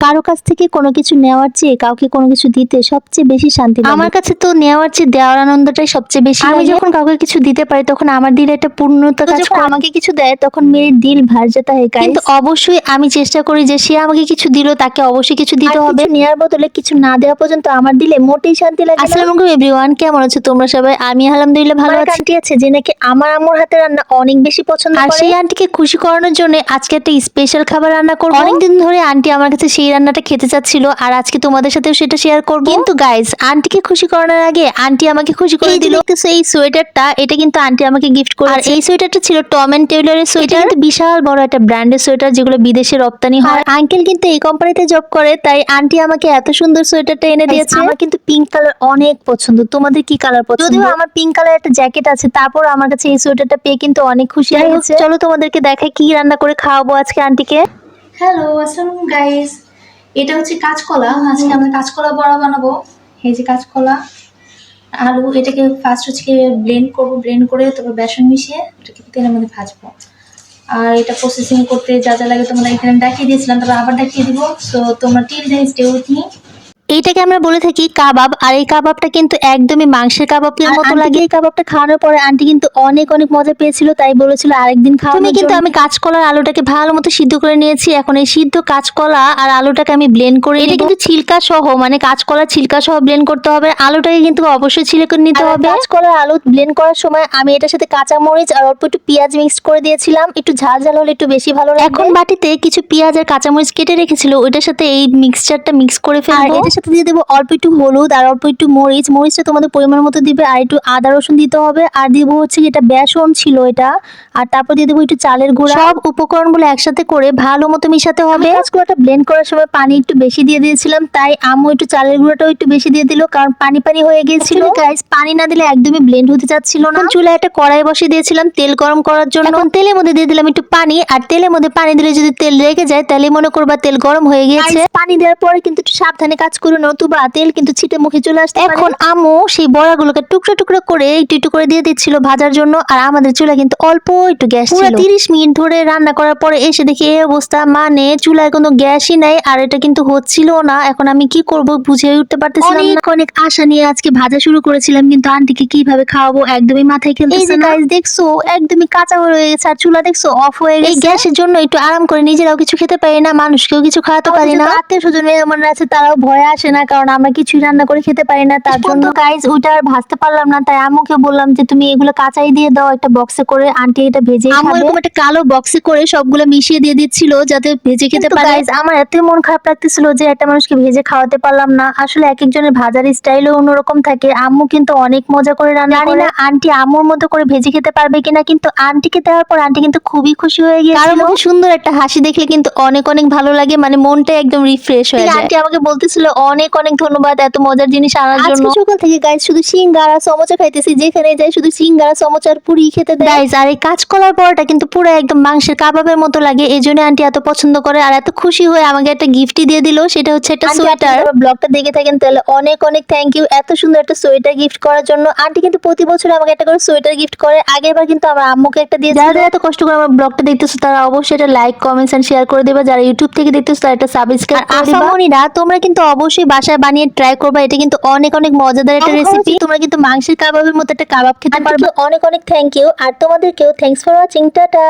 কারও কাছ থেকে কোনো কিছু নেওয়ার চেয়ে কাউকে কোনো কিছু দিতে সবচেয়ে বেশি শান্তি আমার কাছে তো নেওয়ার চেয়ে দেওয়ার আনন্দটাই সবচেয়ে বেশি আমি যখন কাউকে কিছু দিতে পারি তখন আমার দিলে একটা পূর্ণতা কাজ করে। আমাকে কিছু দেয় তখন মেয়ের দিল ভার যেতে হয় কিন্তু অবশ্যই আমি চেষ্টা করি যে সে আমাকে কিছু দিল তাকে অবশ্যই কিছু দিতে হবে। নেওয়ার বদলে কিছু না দেওয়া পর্যন্ত আমার দিলে মোটেই শান্তি লাগে আসসালামু আলাইকুম এভরিওয়ান কেমন আছো তোমরা সবাই? আমি আলহামদুলিল্লাহ ভালো আছি। আন্টি আছে যে নাকি আমার আম্মুর হাতে রান্না অনেক বেশি পছন্দ আর সেই আন্টিকে খুশি করানোর জন্য আজকে একটা স্পেশাল খাবার রান্না করব। অনেকদিন ধরে আন্টি আমার কাছে সেই রান্নাটা খেতে চাচ্ছিল আর আজকে তোমাদের সাথেও সেটা শেয়ার করব। কিন্তু গাইস আন্টিকে খুশি করানোর আগে আন্টি আমাকে খুশি করে দিল। দেখতেছো এই সোয়েটারটা এটা কিন্তু আন্টি আমাকে গিফট করে আর এই সোয়েটারটা ছিল টম এন্ড টেইলরের সোয়েটার কিন্তু বিশাল বড় একটা ব্র্যান্ডের সোয়েটার যেগুলো বিদেশে রপ্তানি হয়। আঙ্কেল কিন্তু এই কোম্পানিতে জব করে তাই আন্টি আমাকে এত সুন্দর সোয়েটারটা এনে দিয়েছে। আমার কিন্তু পিঙ্ক কালার অনেক পছন্দ। তোমাদের কি কালার পছন্দ? যদিও আমার পিঙ্ক কালার একটা জ্যাকেট আছে তারপর আমার কাছে এই সোয়েটারটা পেয়ে কিন্তু অনেক খুশি হয়েছে। চলো তোমাদেরকে দেখাই কি রান্না করে খাওয়াবো আজকে আন্টিকে হ্যালো আসসালামু গাইস এটা হচ্ছে কাঁচকলা, আজকে আমরা কাঁচকলা বড়া বানাবো। এই যে কাঁচকলা, আলু, এটাকে ফার্স্ট হচ্ছে ব্লেন্ড করব ব্লেন্ড করে তারপর বেসন মিশিয়ে এটাকে তেলের মধ্যে ভাজবো। আর এটা প্রসেসিং করতে যা যা লাগে তোমরা এখানে দেখিয়ে দিয়েছিলাম, তারপর আবার দেখিয়ে দিব। সো তোমরা till then stay with me এইটাকে আমরা বলে থাকি কাবাব আর এই কাবাবটা কিন্তু একদমই মাংসের কাবাবের মতো লাগে। এই কাবাবটা খাওয়ানোর পরে আন্টি কিন্তু অনেক অনেক মজা পেয়েছিল তাই বলেছিল আরেকদিন খাওয়া তুমি কিন্তু আমি কাঁচকলার আলুটাকে ভালো মতো সিদ্ধ করে নিয়েছি এখন এই সিদ্ধ কাঁচকলা আর আলুটাকে আমি ব্লেন্ড করে এটা কিন্তু ছিলকা সহ মানে কাঁচকলা ছিলকা সহ ব্লেন্ড করতে হবে। আলুটাকে কিন্তু অবশ্যই ছিলে করে নিতে হবে। কাঁচকলা আলু ব্লেন্ড করার সময় আমি এটার সাথে কাঁচা মরিচ আর অল্প একটু পেঁয়াজ মিক্স করে দিয়েছিলাম। একটু ঝাল ঝাল হলে একটু বেশি ভালো এখন বাটিতে কিছু পেঁয়াজ আর কাঁচামরিচ কেটে রেখেছিল ওইটার সাথে এই মিক্সচারটা মিক্স করে ফেলব। সাথে দিয়ে দেবো অল্প একটু হলুদ আর অল্প একটু মরিচ। মরিচটা তোমাদের পরিমাণ মতো দিবে আর একটু আদা রসুন দিতে হবে। আর দিব হচ্ছে যেটা বেসন ছিল এটা। আর তারপর দিয়ে দেবো একটু চালের গুঁড়া। সব উপকরণগুলো একসাথে করে ভালো মতো মিশাতে হবে। কাঁচকলাটা ব্লেন্ড করার সময় পানি একটু বেশি দিয়ে দিয়েছিলাম তাই আম্মু একটু চালের গুঁড়াটাও একটু বেশি দিয়ে দিল কারণ পানি পানি হয়ে গিয়েছিল। গাইস পানি না দিলে একদমই ব্লেন্ড হতে চাচ্ছিল না। চুলায় একটা কড়াই বসিয়ে দিয়েছিলাম তেল গরম করার জন্য। এখন তেলের মধ্যে দিয়ে দিলাম একটু পানি। আর তেলের মধ্যে পানি দিলে যদি তেল রেগে যায় তাহলে মনে করবা তেল গরম হয়ে গিয়েছে। পানি দেওয়ার পরে কিন্তু একটু সাবধানে কাজ করে নতুবা তেল কিন্তু ছিটে মুখে চলে আসতে এখন আম্মু সেই বড়াগুলোকে টুকরো টুকরো করে একটু একটু করে দিয়ে দিচ্ছিল ভাজার জন্য আর আমাদের চুলা কিন্তু অল্প একটু গ্যাস ছিল। তিরিশ মিনিট ধরে রান্না করার পরে এসে দেখি এই অবস্থা মানে চুলায় কোনো গ্যাসই নাই আর এটা কিন্তু হচ্ছিল না। এখন আমি কি করব বুঝে উঠতে পারতেছিলাম না। অনেক আশা নিয়ে আজকে ভাজা শুরু করেছিলাম কিন্তু আন্টিকে কীভাবে খাওয়াবো একদমই মাথায় খেলতেছে না। গাইস দেখছ একদমই কাঁচা হয়ে গেছে আর চুলা দেখছ অফ হয়ে গেছে। এই গ্যাসের জন্য একটু আরাম করে নিজেরাও কিছু খেতে পারি না মানুষকেও কিছু খাওয়াতে পারি না। আত্মীয় স্বজন মেহমান আছে তারাও ভয় আসে না কারণ আমরা কিছুই রান্না করে খেতে পারি না। তার জন্য গাইস ওইটা আর ভাজতে পারলাম না তাই আম্মুকে বললাম যে তুমি এগুলো কাঁচাই দিয়ে দাও একটা বক্সে করে আন্টি এটা ভেজে আম্মু এরকম একটা কালো বক্সে করে সবগুলো মিশিয়ে দিয়ে দিচ্ছিল যাতে ভেজে খেতে পারে। গাইস আমার এত মন খারাপ লাগতেছিল যে একটা মানুষকে ভেজে খাওয়াতে পারলাম না। আসলে এক একজনের ভাজার স্টাইলও অন্যরকম থাকে। আম্মু কিন্তু অনেক মজা করে রান্না করে। না আন্টি আম্মুর মতো করে ভেজে খেতে পারবে কিনা কিন্তু আন্টিকে দেওয়ার পর আন্টি কিন্তু খুবই খুশি হয়ে গিয়েছিল। কারণ সুন্দর একটা হাসি দেখলে কিন্তু অনেক অনেক ভালো লাগে মানে মনটা একদম রিফ্রেশ হয়ে যায়। আন্টি আমাকে বলতেছিল অনেক অনেক ধন্যবাদ এত মজার জিনিস আনার জন্য। আজকে সকাল থেকে গাইস শুধু সিঙ্গারা সমোচা খাইতেছি। যেখানে যাই শুধু সিঙ্গারা সমোচা আর পুরি খেতে দেয়। গাইস আর এই কাঁচকলার পরোটা কিন্তু পুরো একদম মাংসের কাবাবের মতো লাগে এই জন্য আন্টি এত পছন্দ করে। আর এত খুশি হয়ে আমাকে একটা গিফটই দিয়ে দিল সেটা হচ্ছে একটা সোয়েটার ব্লগটা দেখে থাকেন তাহলে অনেক অনেক থ্যাংক ইউ এত সুন্দর একটা সোয়েটার গিফট করার জন্য। আন্টি কিন্তু প্রতি বছর আমাকে একটা করে সোয়েটার গিফট করে। আগের বার কিন্তু আমার আম্মুকে একটা দিয়ে যারা যারা এত কষ্ট করে আমার ব্লগটা দেখতেছো তারা অবশ্যই এটা লাইক কমেন্টস এন্ড শেয়ার করে দেবে। যারা ইউটিউব থেকে দেখতেছো তারা এটা সাবস্ক্রাইব করে দিবা। তোমরা কিন্তু অবশ্যই বাসায় বানিয়ে ট্রাই করবা। এটা কিন্তু অনেক অনেক মজাদার একটা রেসিপি তোমরা কিন্তু মাংসের কাবাবের মতো একটা কাবাব খেতে পারবে। অনেক অনেক থ্যাংক ইউ আর তোমাদেরকেও থ্যাংকস ফর ওয়াচিং টাটা!